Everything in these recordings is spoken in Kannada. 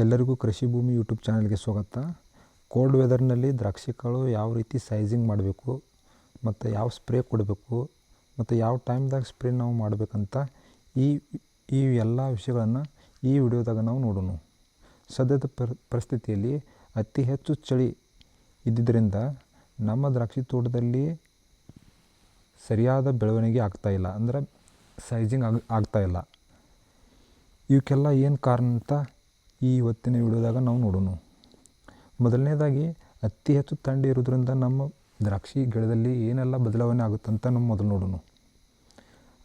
ಎಲ್ಲರಿಗೂ ಕೃಷಿ ಭೂಮಿ ಯೂಟ್ಯೂಬ್ ಚಾನಲ್ಗೆ ಸ್ವಾಗತ. ಕೋಲ್ಡ್ ವೆದರ್ನಲ್ಲಿ ದ್ರಾಕ್ಷಿ ಕಾಳು ಯಾವ ರೀತಿ ಸೈಜಿಂಗ್ ಮಾಡಬೇಕು, ಮತ್ತು ಯಾವ ಸ್ಪ್ರೇ ಕೊಡಬೇಕು, ಮತ್ತು ಯಾವ ಟೈಮ್ದಾಗ ಸ್ಪ್ರೇ ನಾವು ಮಾಡಬೇಕಂತ ಈ ಈ ಎಲ್ಲ ವಿಷಯಗಳನ್ನು ಈ ವಿಡಿಯೋದಾಗ ನಾವು ನೋಡೋಣ. ಸದ್ಯದ ಪರ್, ಪರಿಸ್ಥಿತಿಯಲ್ಲಿ ಅತಿ ಹೆಚ್ಚು ಚಳಿ ಇದ್ದಿದ್ದರಿಂದ ನಮ್ಮ ದ್ರಾಕ್ಷಿ ತೋಟದಲ್ಲಿ ಸರಿಯಾದ ಬೆಳವಣಿಗೆ ಆಗ್ತಾಯಿಲ್ಲ ಅಂದ್ರೆ ಸೈಜಿಂಗ್ ಆಗ ಆಗ್ತಾಯಿಲ್ಲ ಇವಕ್ಕೆಲ್ಲ ಏನು ಕಾರಣ ಅಂತ ಈ ಇವತ್ತಿನ ವಿಡಿಯೋದಾಗ ನಾವು ನೋಡೋಣ. ಮೊದಲನೇದಾಗಿ, ಅತಿ ಹೆಚ್ಚು ಥಂಡಿ ಇರೋದ್ರಿಂದ ನಮ್ಮ ದ್ರಾಕ್ಷಿ ಗಿಡದಲ್ಲಿ ಏನೆಲ್ಲ ಬದಲಾವಣೆ ಆಗುತ್ತಂತ ನಮ್ಮ ಮೊದಲು ನೋಡೋಣ.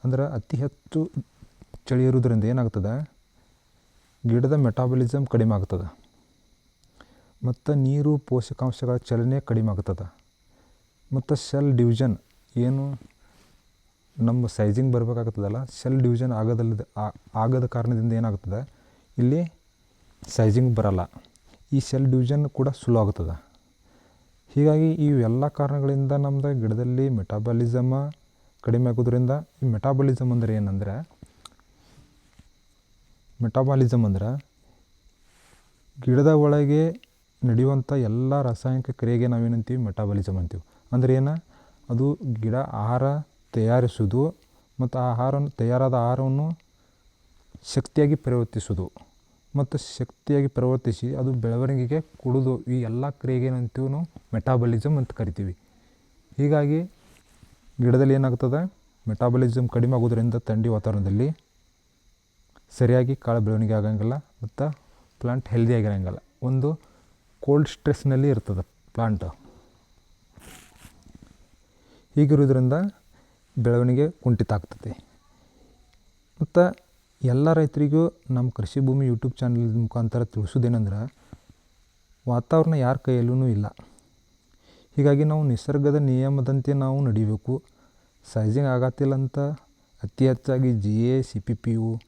ಅಂದ್ರೆ, ಅತಿ ಹೆಚ್ಚು ಚಳಿ ಇರೋದ್ರಿಂದ ಏನಾಗ್ತದೆ? ಗಿಡದ ಮೆಟಾಬಲಿಸಮ್ ಕಡಿಮೆ ಆಗ್ತದೆ. ಮತ್ತು ನೀರು, ಪೋಷಕಾಂಶಗಳ ಚಲನೆ ಕಡಿಮೆ ಆಗ್ತದೆ. ಮತ್ತು ಸೆಲ್ ಡಿವಿಷನ್ ಏನು? ನಮ್ಮ ಸೈಜಿಂಗ್ ಬರಬೇಕಾಗ್ತದಲ್ಲ, ಸೆಲ್ ಡಿವಿಷನ್ ಆಗೋದಲ್ಲದ ಆಗದ ಕಾರಣದಿಂದ ಏನಾಗ್ತದೆ? ಇಲ್ಲಿ ಸೈಜಿಂಗ್ ಬರಲ್ಲ. ಈ ಸೆಲ್ ಡಿವಿಷನ್ ಕೂಡ ಸ್ಲೋ ಆಗ್ತದೆ. ಹೀಗಾಗಿ ಇವೆಲ್ಲ ಕಾರಣಗಳಿಂದ ನಮ್ಮದು ಗಿಡದಲ್ಲಿ ಮೆಟಾಬಲಿಸಮ ಕಡಿಮೆ ಆಗೋದ್ರಿಂದ, ಈ ಮೆಟಾಬಲಿಸಮ್ ಅಂದರೆ ಏನಂದರೆ ಮೆಟಾಬಾಲಿಸಮ್ ಅಂದ್ರೆ ಗಿಡದ ಒಳಗೆ ನಡೆಯುವಂಥ ಎಲ್ಲ ರಾಸಾಯನಿಕ ಕ್ರಿಯೆಗೆ ನಾವೇನಂತೀವಿ ಮೆಟಾಬಲಿಸಮ್ ಅಂತೀವಿ. ಅಂದ್ರೆ ಏನು? ಅದು ಗಿಡ ಆಹಾರ ತಯಾರಿಸೋದು, ಮತ್ತು ಆಹಾರವನ್ನು ತಯಾರಾದ ಆಹಾರವನ್ನು ಶಕ್ತಿಯಾಗಿ ಪರಿವರ್ತಿಸೋದು. ಮತ್ತು ಶಕ್ತಿಯಾಗಿ ಪರಿವರ್ತಿಸಿ, ಅದು ಬೆಳವಣಿಗೆಗೆ ಕೊಡೋದು. ಈ ಎಲ್ಲ ಕ್ರಿಯೆಗೆ ಏನಂತೀವಿ ನಾವು ಮೆಟಾಬಲಿಸಮ್ ಅಂತ ಕರಿತೀವಿ. ಹೀಗಾಗಿ ಗಿಡದಲ್ಲಿ ಏನಾಗ್ತದೆ? ಮೆಟಾಬಲಿಸಮ್ ಕಡಿಮೆ ಆಗೋದ್ರಿಂದ ಥಂಡಿ ವಾತಾವರಣದಲ್ಲಿ ಸರಿಯಾಗಿ ಕಾಳು ಬೆಳವಣಿಗೆ ಆಗಂಗಿಲ್ಲ ಮತ್ತು ಪ್ಲಾಂಟ್ ಹೆಲ್ದಿಯಾಗಿರಂಗಿಲ್ಲ ಒಂದು ಕೋಲ್ಡ್ ಸ್ಟ್ರೆಸ್ನಲ್ಲಿ ಇರ್ತದೆ ಪ್ಲಾಂಟ್ ಹೀಗಿರೋದ್ರಿಂದ ಬೆಳವಣಿಗೆ ಕುಂಠಿತ ಆಗ್ತದೆ. ಮತ್ತು ಎಲ್ಲ ರೈತರಿಗೂ ನಮ್ಮ ಕೃಷಿ ಭೂಮಿ ಯೂಟ್ಯೂಬ್ ಚಾನಲ್ ಮುಖಾಂತರ ತಿಳಿಸೋದೇನೆಂದ್ರೆ, ವಾತಾವರಣ ಯಾರ ಕೈಯಲ್ಲೂ ಇಲ್ಲ. ಹೀಗಾಗಿ ನಾವು ನಿಸರ್ಗದ ನಿಯಮದಂತೆ ನಾವು ನಡಿಬೇಕು. ಸೈಜಿಂಗ್ ಆಗತ್ತಿಲ್ಲ ಅಂತ ಅತಿ ಹೆಚ್ಚಾಗಿ G A C P P U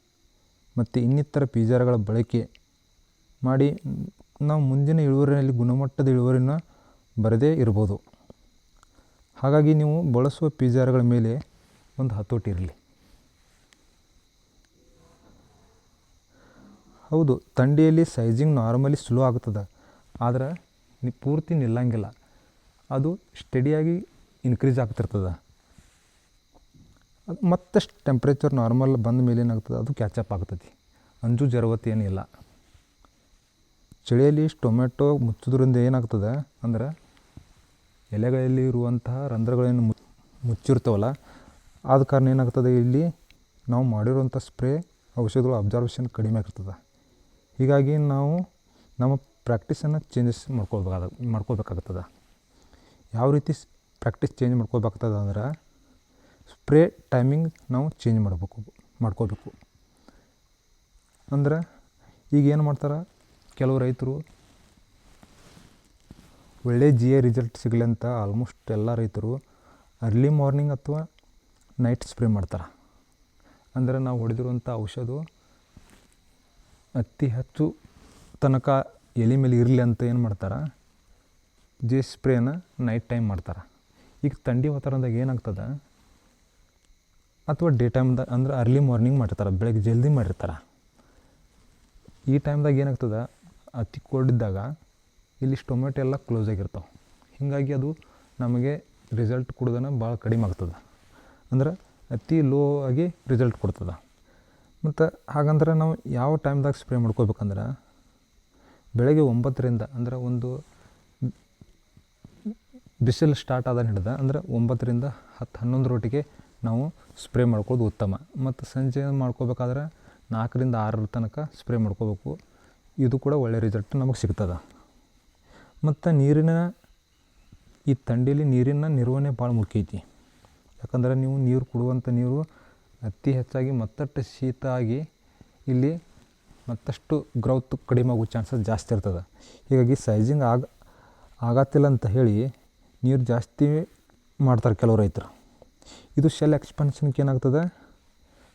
ಮತ್ತು ಇನ್ನಿತರ ಬೀಜಾರಗಳ ಬಳಕೆ ಮಾಡಿ ನಾವು ಮುಂದಿನ ಇಳುವರಿಯಲ್ಲಿ ಗುಣಮಟ್ಟದ ಇಳುವರಿನ ಬರದೇ ಇರ್ಬೋದು. ಹಾಗಾಗಿ ನೀವು ಬಳಸುವ ಬೀಜಾರಗಳ ಮೇಲೆ ಒಂದು ಹತೋಟಿ ಇರಲಿ. ಹೌದು ಥಂಡಿಯಲ್ಲಿ ಸೈಜಿಂಗ್ ನಾರ್ಮಲಿ ಸ್ಲೋ ಆಗ್ತದೆ ಆದ್ರೆ ನಿ, ಪೂರ್ತಿ ನಿಲ್ಲಂಗಿಲ್ಲ. ಅದು ಸ್ಟಡಿಯಾಗಿ ಇನ್ಕ್ರೀಸ್ ಆಗ್ತಿರ್ತದೆ. ಅದು ಮತ್ತಷ್ಟು ಟೆಂಪ್ರೇಚರ್ ನಾರ್ಮಲ್ ಬಂದ ಮೇಲೆ ಏನಾಗ್ತದೆ? ಅದು ಕ್ಯಾಚಪ್ ಆಗ್ತದೆ ಅಂಜು ಜರವತ್ತು ಏನಿಲ್ಲ ಚಳಿಯಲ್ಲಿ ಟೊಮೆಟೊ ಮುಚ್ಚೋದ್ರಿಂದ ಏನಾಗ್ತದೆ? ಅಂದ್ರೆ ಎಲೆಗಳಲ್ಲಿ ಇರುವಂತಹ ರಂಧ್ರಗಳೇನು ಮುಚ್ಚಿರ್ತವಲ್ಲ, ಆದ ಕಾರಣ ಏನಾಗ್ತದೆ? ಇಲ್ಲಿ ನಾವು ಮಾಡಿರುವಂಥ ಸ್ಪ್ರೇ ಔಷಧಗಳು ಅಬ್ಸರ್ವೇಷನ್ ಕಡಿಮೆ ಆಗ್ತದೆ. ಹೀಗಾಗಿ ನಾವು ನಮ್ಮ ಪ್ರಾಕ್ಟೀಸನ್ನು ಚೇಂಜಸ್ ಮಾಡ್ಕೊಳ್ಬೇಕಾದ ಮಾಡ್ಕೋಬೇಕಾಗ್ತದೆ ಯಾವ ರೀತಿ ಪ್ರಾಕ್ಟೀಸ್ ಚೇಂಜ್ ಮಾಡ್ಕೋಬೇಕಾಗ್ತದೆ ಅಂದ್ರೆ ಸ್ಪ್ರೇ ಟೈಮಿಂಗ್ ನಾವು ಚೇಂಜ್ ಮಾಡಬೇಕು ಮಾಡ್ಕೋಬೇಕು ಅಂದ್ರೆ ಈಗ ಏನು ಮಾಡ್ತಾರೆ? ಕೆಲವು ರೈತರು ಒಳ್ಳೆ ಜಿ ಎ ರಿಸಲ್ಟ್ ಸಿಗಲಿ ಅಂತ ಆಲ್ಮೋಸ್ಟ್ ಎಲ್ಲ ರೈತರು ಅರ್ಲಿ ಮಾರ್ನಿಂಗ್ ಅಥವಾ ನೈಟ್ ಸ್ಪ್ರೇ ಮಾಡ್ತಾರೆ. ಅಂದರೆ ನಾವು ಹೊಡೆದಿರುವಂಥ ಔಷಧ ಅತಿ ಹೆಚ್ಚು ತನಕ ಎಲೆ ಮೇಲೆ ಇರಲಿ ಅಂತ ಏನು ಮಾಡ್ತಾರೆ? ಜೇ ಸ್ಪ್ರೇನ ನೈಟ್ ಟೈಮ್ ಮಾಡ್ತಾರೆ. ಈಗ ಥಂಡಿ ವಾತಾವರಣದಾಗ ಏನಾಗ್ತದೆ? ಅಥವಾ ಡೇ ಟೈಮ್ದಾಗ ಅಂದ್ರೆ ಅರ್ಲಿ ಮಾರ್ನಿಂಗ್ ಮಾಡಿರ್ತಾರೆ, ಬೆಳಗ್ಗೆ ಜಲ್ದಿ ಮಾಡಿರ್ತಾರೆ. ಈ ಟೈಮ್ದಾಗ ಏನಾಗ್ತದೆ? ಅತಿ ಕೋಲ್ಡ್ ಇದ್ದಾಗ ಇಲ್ಲಿ ಸ್ಟೊಮೆಟೊ ಎಲ್ಲ ಕ್ಲೋಸ್ ಆಗಿರ್ತಾವೆ. ಹೀಗಾಗಿ ಅದು ನಮಗೆ ರಿಸಲ್ಟ್ ಕೊಡೋದನ್ನು ಭಾಳ ಕಡಿಮೆ ಆಗ್ತದೆ. ಅಂದ್ರೆ ಅತಿ ಲೋ ಆಗಿ ರಿಸಲ್ಟ್ ಕೊಡ್ತದೆ. ಮತ್ತು ಹಾಗಂದ್ರೆ ನಾವು ಯಾವ ಟೈಮ್ದಾಗ ಸ್ಪ್ರೇ ಮಾಡ್ಕೋಬೇಕಂದ್ರೆ ಬೆಳಗ್ಗೆ ಒಂಬತ್ತರಿಂದ ಅಂದ್ರೆ ಒಂದು ಬಿಸಿಲು ಸ್ಟಾರ್ಟ್ ಆದ ಹಿಡ್ದು ಅಂದ್ರೆ ಒಂಬತ್ತರಿಂದ ಹತ್ತು ಹನ್ನೊಂದರೊಟ್ಟಿಗೆ ನಾವು ಸ್ಪ್ರೇ ಮಾಡ್ಕೊಳ್ಳೋದು ಉತ್ತಮ. ಮತ್ತು ಸಂಜೆ ಮಾಡ್ಕೋಬೇಕಾದ್ರೆ ನಾಲ್ಕರಿಂದ ಆರರ ತನಕ ಸ್ಪ್ರೇ ಮಾಡ್ಕೋಬೇಕು. ಇದು ಕೂಡ ಒಳ್ಳೆಯ ರಿಸಲ್ಟ್ ನಮಗೆ ಸಿಗ್ತದೆ. ಮತ್ತು ನೀರಿನ ಈ ಥಂಡಿಯಲ್ಲಿ ನೀರಿನ ನಿರ್ವಹಣೆ ಭಾಳ ಮುಖ್ಯ ಐತಿ. ಯಾಕಂದ್ರೆ ನೀವು ನೀರು ಕೊಡುವಂಥ ನೀರು ಅತಿ ಹೆಚ್ಚಾಗಿ ಮತ್ತಷ್ಟು ಶೀತ ಆಗಿ ಇಲ್ಲಿ ಮತ್ತಷ್ಟು ಗ್ರೌತ್ ಕಡಿಮೆ ಆಗೋ ಚಾನ್ಸಸ್ ಜಾಸ್ತಿ ಇರ್ತದೆ. ಹೀಗಾಗಿ ಸೈಜಿಂಗ್ ಆಗ, ಆಗತ್ತಿಲ್ಲ ಅಂತ ಹೇಳಿ ನೀರು ಜಾಸ್ತಿ ಮಾಡ್ತಾರೆ ಕೆಲವು ರೈತರು. ಇದು ಶೆಲ್ ಎಕ್ಸ್ಪೆನ್ಷನ್ಗೆ ಏನಾಗ್ತದೆ?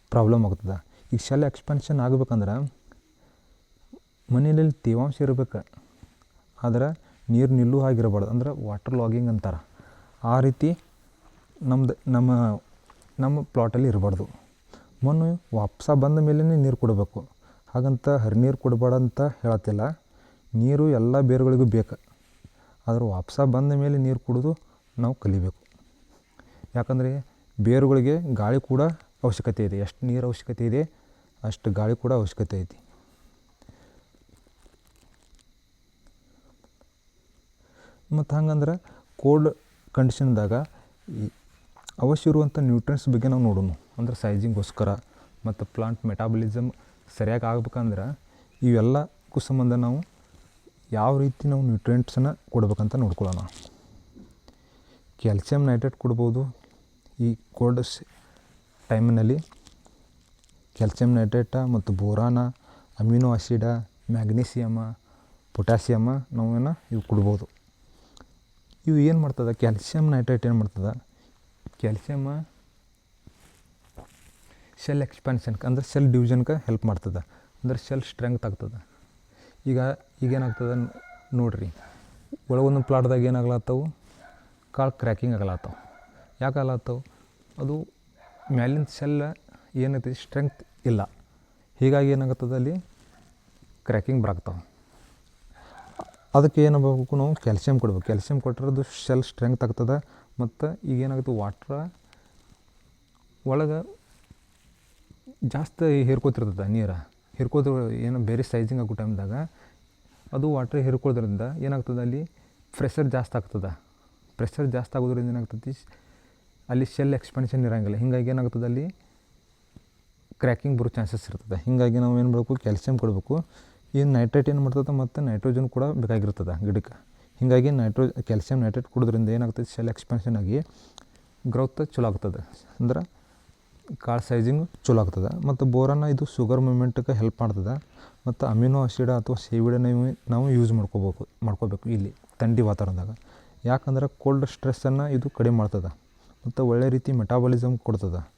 ಪ್ರಾಬ್ಲಮ್ ಆಗ್ತದೆ. ಈಗ ಶೆಲ್ ಎಕ್ಸ್ಪೆನ್ಷನ್ ಆಗ್ಬೇಕಂದ್ರೆ ಮನೆಯಲ್ಲಿ ತೇವಾಂಶ ಇರಬೇಕು. ಆದ್ರೆ ನೀರು ನಿಲ್ಲು ಆಗಿರಬಾರ್ದು ಅಂದ್ರೆ ವಾಟರ್ ಲಾಗಿಂಗ್ ಅಂತಾರೆ. ಆ ರೀತಿ ನಮ್ದು, ನಮ್ಮ ನಮ್ಮ ಪ್ಲಾಟಲ್ಲಿ ಇರಬಾರ್ದು. ಮಣ್ಣು ವಾಪಸ ಬಂದ ಮೇಲೇ ನೀರು ಕೊಡಬೇಕು. ಹಾಗಂತ ಹರಿನೀರು ಕೊಡಬೇಡ ಅಂತ ಹೇಳತ್ತಿಲ್ಲ. ನೀರು ಎಲ್ಲ ಬೇರುಗಳಿಗೂ ಬೇಕು. ಆದ್ರೆ ವಾಪಸ ಬಂದ ಮೇಲೆ ನೀರು ಕುಡಿದು ನಾವು ಕಲಿಬೇಕು. ಯಾಕಂದರೆ ಬೇರುಗಳಿಗೆ ಗಾಳಿ ಕೂಡ ಅವಶ್ಯಕತೆ ಇದೆ. ಎಷ್ಟು ನೀರು ಅವಶ್ಯಕತೆ ಇದೆ, ಅಷ್ಟು ಗಾಳಿ ಕೂಡ ಅವಶ್ಯಕತೆ ಐತಿ. ಮತ್ತು ಹಂಗಂದ್ರೆ ಕೋಲ್ಡ್ ಕಂಡೀಷನ್ದಾಗ ಅವಶ್ಯ ಇರುವಂಥ ನ್ಯೂಟ್ರಿಯೆಂಟ್ಸ್ ಬಗ್ಗೆ ನಾವು ನೋಡೋಣ ಅಂದ್ರೆ ಸೈಜಿಂಗೋಸ್ಕರ ಮತ್ತು ಪ್ಲಾಂಟ್ ಮೆಟಾಬಲಿಸಮ್ ಸರಿಯಾಗಿ ಆಗ್ಬೇಕಂದ್ರೆ ಇವೆಲ್ಲಕ್ಕೂ ಸಂಬಂಧ ನಾವು ಯಾವ ರೀತಿ ನಾವು ನ್ಯೂಟ್ರಿಯೆಂಟ್ಸನ್ನು ಕೊಡ್ಬೇಕಂತ ನೋಡ್ಕೊಳ್ಳೋಣ. ಕ್ಯಾಲ್ಸಿಯಂ ನೈಟ್ರೇಟ್ ಕೊಡ್ಬೋದು. ಈ ಕೋಲ್ಡ್ ಟೈಮ್ನಲ್ಲಿ ಕ್ಯಾಲ್ಸಿಯಂ ನೈಟ್ರೇಟ ಮತ್ತು ಬೋರಾನ ಅಮಿನೋ ಆಸಿಡ ಮ್ಯಾಗ್ನೀಸಿಯಮ ಪೊಟ್ಯಾಸಿಯಮ ನಾವೇನು ಇವು ಕೊಡ್ಬೋದು. ಇವು ಏನು ಮಾಡ್ತದೆ? ಕ್ಯಾಲ್ಸಿಯಂ ನೈಟ್ರೇಟ್ ಏನು ಮಾಡ್ತದೆ? ಕ್ಯಾಲ್ಸಿಯಮ ಶೆಲ್ ಎಕ್ಸ್ಪಾನ್ಷನ್ಗೆ ಅಂದ್ರೆ ಸೆಲ್ ಡಿವಿಷನ್ಗೆ ಹೆಲ್ಪ್ ಮಾಡ್ತದೆ. ಅಂದ್ರೆ ಸೆಲ್ ಸ್ಟ್ರೆಂಗ್ತ್ ಆಗ್ತದೆ. ಈಗ ಈಗೇನಾಗ್ತದೆ ನೋಡಿರಿ. ಒಳಗೊಂದು ಪ್ಲಾಟ್ದಾಗ ಏನಾಗ್ಲತ್ತವು ಕಾಳು ಕ್ರ್ಯಾಕಿಂಗ್ ಆಗಲತ್ತವು ಯಾಕೆ ಆಗಲತ್ತವು ಅದು ಮ್ಯಾಲಿನ ಸೆಲ್ ಏನೈತಿ? ಸ್ಟ್ರೆಂಗ್ತ್ ಇಲ್ಲ. ಹೀಗಾಗಿ ಏನಾಗುತ್ತದೆ ಅಲ್ಲಿ? ಕ್ರ್ಯಾಕಿಂಗ್ ಬರಾಕ್ತಾವೆ ಅದಕ್ಕೆ ಏನಾಗಬೇಕು ನಾವು ಕ್ಯಾಲ್ಸಿಯಂ ಕೊಡ್ಬೇಕು. ಕ್ಯಾಲ್ಸಿಯಂ ಕೊಟ್ಟರೆ ಅದು ಸೆಲ್ ಸ್ಟ್ರೆಂಗ್ತ್ ಆಗ್ತದೆ. ಮತ್ತು ಈಗ ಏನಾಗುತ್ತೆ? ವಾಟ್ರ ಒಳಗೆ ಜಾಸ್ತಿ ಹೀರ್ಕೋತಿರ್ತದೆ ನೀರು. ಹಿರ್ಕೋದ್ರ ಏನು ಬೇರೆ ಸೈಜಿಂಗ್ ಆಗೋ ಟೈಮ್ದಾಗ ಅದು ವಾಟ್ರ್ ಹಿರ್ಕೊಳ್ಳೋದ್ರಿಂದ ಏನಾಗ್ತದೆ ಅಲ್ಲಿ ಪ್ರೆಷರ್ ಜಾಸ್ತಿ ಆಗ್ತದೆ. ಪ್ರೆಷರ್ ಜಾಸ್ತಿ ಆಗೋದ್ರಿಂದ ಏನಾಗ್ತದೆ ಅಲ್ಲಿ ಶೆಲ್ ಎಕ್ಸ್ಪೆನ್ಷನ್ ಇರೋಂಗಿಲ್ಲ. ಹೀಗಾಗಿ ಏನಾಗ್ತದೆ ಅಲ್ಲಿ ಕ್ರ್ಯಾಕಿಂಗ್ ಬರೋ ಚಾನ್ಸಸ್ ಇರ್ತದೆ. ಹೀಗಾಗಿ ನಾವು ಏನು ಮಾಡಬೇಕು? ಕ್ಯಾಲ್ಸಿಯಂ ಕೊಡಬೇಕು. ಈ ನೈಟ್ರೇಟ್ ಏನು ಮಾಡ್ತದೆ ಮತ್ತು ನೈಟ್ರೋಜನ್ ಕೂಡ ಬೇಕಾಗಿರ್ತದೆ ಗಿಡಕ್ಕೆ. ಹೀಗಾಗಿ ನೈಟ್ರೋ ಕ್ಯಾಲ್ಸಿಯಂ ನೈಟ್ರೇಟ್ ಕುಡಿದ್ರಿಂದ ಏನಾಗ್ತದೆ ಶೆಲ್ ಎಕ್ಸ್ಪೆನ್ಷನ್ ಆಗಿ ಗ್ರೋತ್ ಚಲೋ ಆಗ್ತದೆ. ಅಂದ್ರೆ ಕಾಳು ಸೈಜಿಂಗ್ ಚಲೋ ಆಗ್ತದೆ. ಮತ್ತು ಬೋರನ್ನ ಇದು ಶುಗರ್ ಮೂಮೆಂಟ್ಗೆ ಹೆಲ್ಪ್ ಮಾಡ್ತದೆ. ಮತ್ತು ಅಮಿನೋ ಆಸಿಡ್ ಅಥವಾ ಸೇವಿಡ ನಾವು ಯೂಸ್ ಮಾಡ್ಕೋಬೇಕು ಮಾಡ್ಕೋಬೇಕು ಇಲ್ಲಿ ಥಂಡಿ ವಾತಾವರಣದಾಗ. ಯಾಕಂದ್ರೆ ಕೋಲ್ಡ್ ಸ್ಟ್ರೆಸ್ಸನ್ನು ಇದು ಕಡಿಮೆ ಮಾಡ್ತದೆ. ಮತ್ತು ಒಳ್ಳೆ ರೀತಿ ಮೆಟಾಬಲಿಸಮ್ ಕೊಡ್ತದೆ.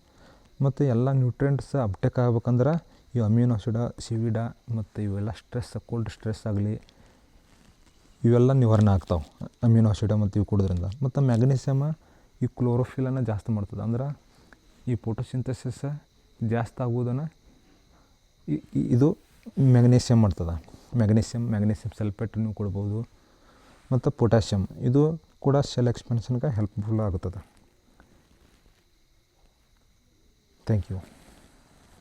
ಮತ್ತು ಎಲ್ಲ ನ್ಯೂಟ್ರಿಯೆಂಟ್ಸ್ ಅಪ್ಟೇಕ್ ಆಗ್ಬೇಕಂದ್ರೆ ಈ ಅಮಿನೋ ಆಸಿಡ ಸಿವಿಡ ಮತ್ತು ಇವೆಲ್ಲ ಸ್ಟ್ರೆಸ್ ಕೋಲ್ಡ್ ಸ್ಟ್ರೆಸ್ ಆಗಲಿ ಇವೆಲ್ಲ ನಿವಾರಣೆ ಆಗ್ತಾವೆ. ಅಮಿನೋ ಆಸಿಡ ಮತ್ತು ಇವು ಕುಡಿದ್ರಿಂದ. ಮತ್ತು ಮ್ಯಾಗ್ನೀಸಿಯಮ ಈ ಕ್ಲೋರೋಫಿಲನ್ನು ಜಾಸ್ತಿ ಮಾಡ್ತದೆ. ಅಂದ್ರೆ ಈ ಫೋಟೋಸಿಂಥಸಿಸ್ ಜಾಸ್ತಿ ಆಗುವುದನ್ನು ಇದು ಮ್ಯಾಗ್ನೀಷಿಯಮ್ ಮಾಡ್ತದೆ. ಮ್ಯಾಗ್ನೀಷಿಯಮ್ ಮ್ಯಾಗ್ನೀಷಿಯಮ್ ಸಲ್ಫೇಟ್ ನೀವು ಕೊಡ್ಬೋದು. ಮತ್ತು ಪೊಟ್ಯಾಷಿಯಮ್ ಇದು ಕೂಡ ಸೆಲ್ ಎಕ್ಸ್ಪೆನ್ಷನ್ಗೆ ಹೆಲ್ಪ್ಫುಲ್ ಆಗುತ್ತದೆ. Thank you